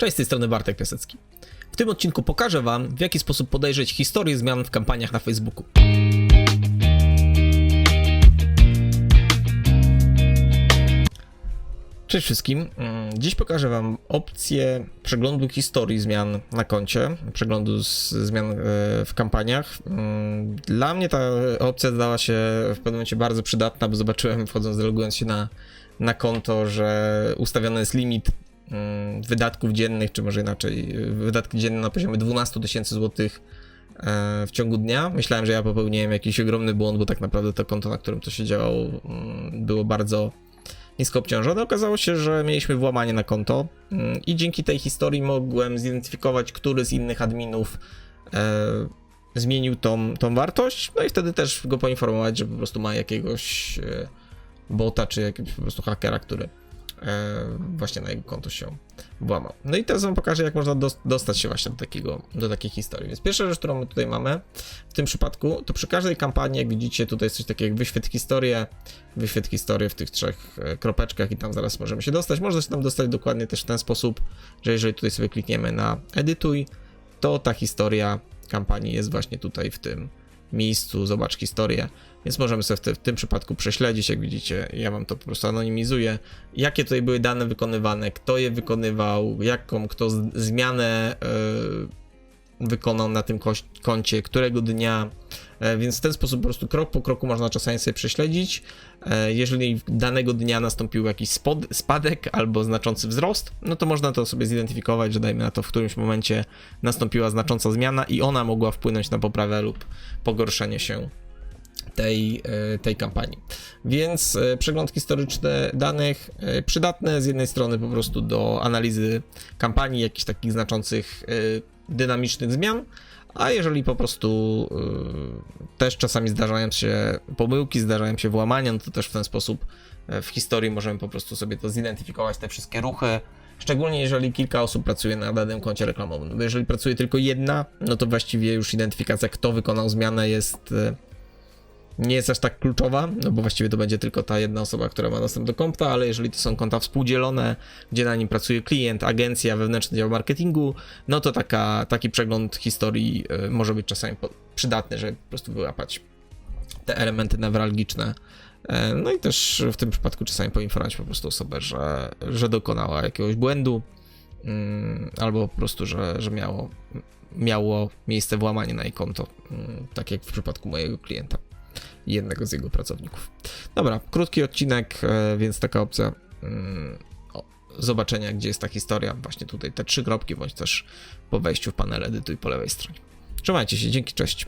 Cześć, z tej strony Bartek Piasecki. W tym odcinku pokażę Wam, w jaki sposób podejrzeć historię zmian w kampaniach na Facebooku. Cześć wszystkim. Mm, Dziś pokażę Wam opcję przeglądu historii zmian na koncie, przeglądu zmian e, w kampaniach. Mm, Dla mnie ta opcja zdała się w pewnym momencie bardzo przydatna, bo zobaczyłem wchodząc, logując się na, na konto, że ustawiony jest limit wydatków dziennych, czy może inaczej, y, wydatki dzienne na poziomie 12 tysięcy złotych e, w ciągu dnia. Myślałem, że ja popełniłem jakiś ogromny błąd, bo tak naprawdę to konto, na którym to się działo, mm, było bardzo nisko obciążone. Okazało się, że mieliśmy włamanie na konto mm, i dzięki tej historii mogłem zidentyfikować, który z innych adminów e, zmienił tą, tą wartość, no i wtedy też go poinformować, że po prostu ma jakiegoś e, bota, czy jakiegoś po prostu hakera, który właśnie na jego konto się włamał. No i teraz wam pokażę, jak można dos- dostać się właśnie do, takiego, do takiej historii. Więc pierwsza rzecz, którą my tutaj mamy w tym przypadku, to przy każdej kampanii, jak widzicie, tutaj jest coś takiego jak wyświetl historię, wyświetl historię w tych trzech e, kropeczkach i tam zaraz możemy się dostać. Można się tam dostać dokładnie też w ten sposób, że jeżeli tutaj sobie klikniemy na edytuj, to ta historia kampanii jest właśnie tutaj w tym miejscu, zobacz historię, więc możemy sobie w, te, w tym przypadku prześledzić, jak widzicie, ja wam to po prostu anonimizuję, jakie tutaj były dane wykonywane, kto je wykonywał, jaką kto z, zmianę e, wykonał na tym koncie, którego dnia, e, więc w ten sposób po prostu krok po kroku można czasami sobie prześledzić, e, jeżeli danego dnia nastąpił jakiś spadek albo znaczący wzrost, no to można to sobie zidentyfikować, że dajmy na to w którymś momencie nastąpiła znacząca zmiana i ona mogła wpłynąć na poprawę lub pogorszenie się tej, e, tej kampanii. Więc e, przegląd historyczny danych e, przydatne z jednej strony po prostu do analizy kampanii, jakichś takich znaczących dynamicznych zmian, a jeżeli po prostu też czasami zdarzają się pomyłki, zdarzają się włamania, no to też w ten sposób w historii możemy po prostu sobie to zidentyfikować, te wszystkie ruchy, Szczególnie jeżeli kilka osób pracuje na danym koncie reklamowym. No bo jeżeli pracuje tylko jedna, no to właściwie już identyfikacja, kto wykonał zmianę, jest nie jest aż tak kluczowa, no bo właściwie to będzie tylko ta jedna osoba, która ma dostęp do konta, ale jeżeli to są konta współdzielone, gdzie na nim pracuje klient, agencja, wewnętrzny dział marketingu, no to taka, taki przegląd historii e, może być czasami przydatny, żeby po prostu wyłapać te elementy newralgiczne. E, No i też w tym przypadku czasami poinformować po prostu osobę, że, że dokonała jakiegoś błędu, mm, albo po prostu, że, że miało, miało miejsce włamanie na jej konto, mm, tak jak w przypadku mojego klienta jednego z jego pracowników. Dobra, krótki odcinek, e, więc taka opcja mm, o, zobaczenia, gdzie jest ta historia. Właśnie tutaj te trzy kropki, bądź też po wejściu w panel edytuj po lewej stronie. Trzymajcie się, dzięki, cześć.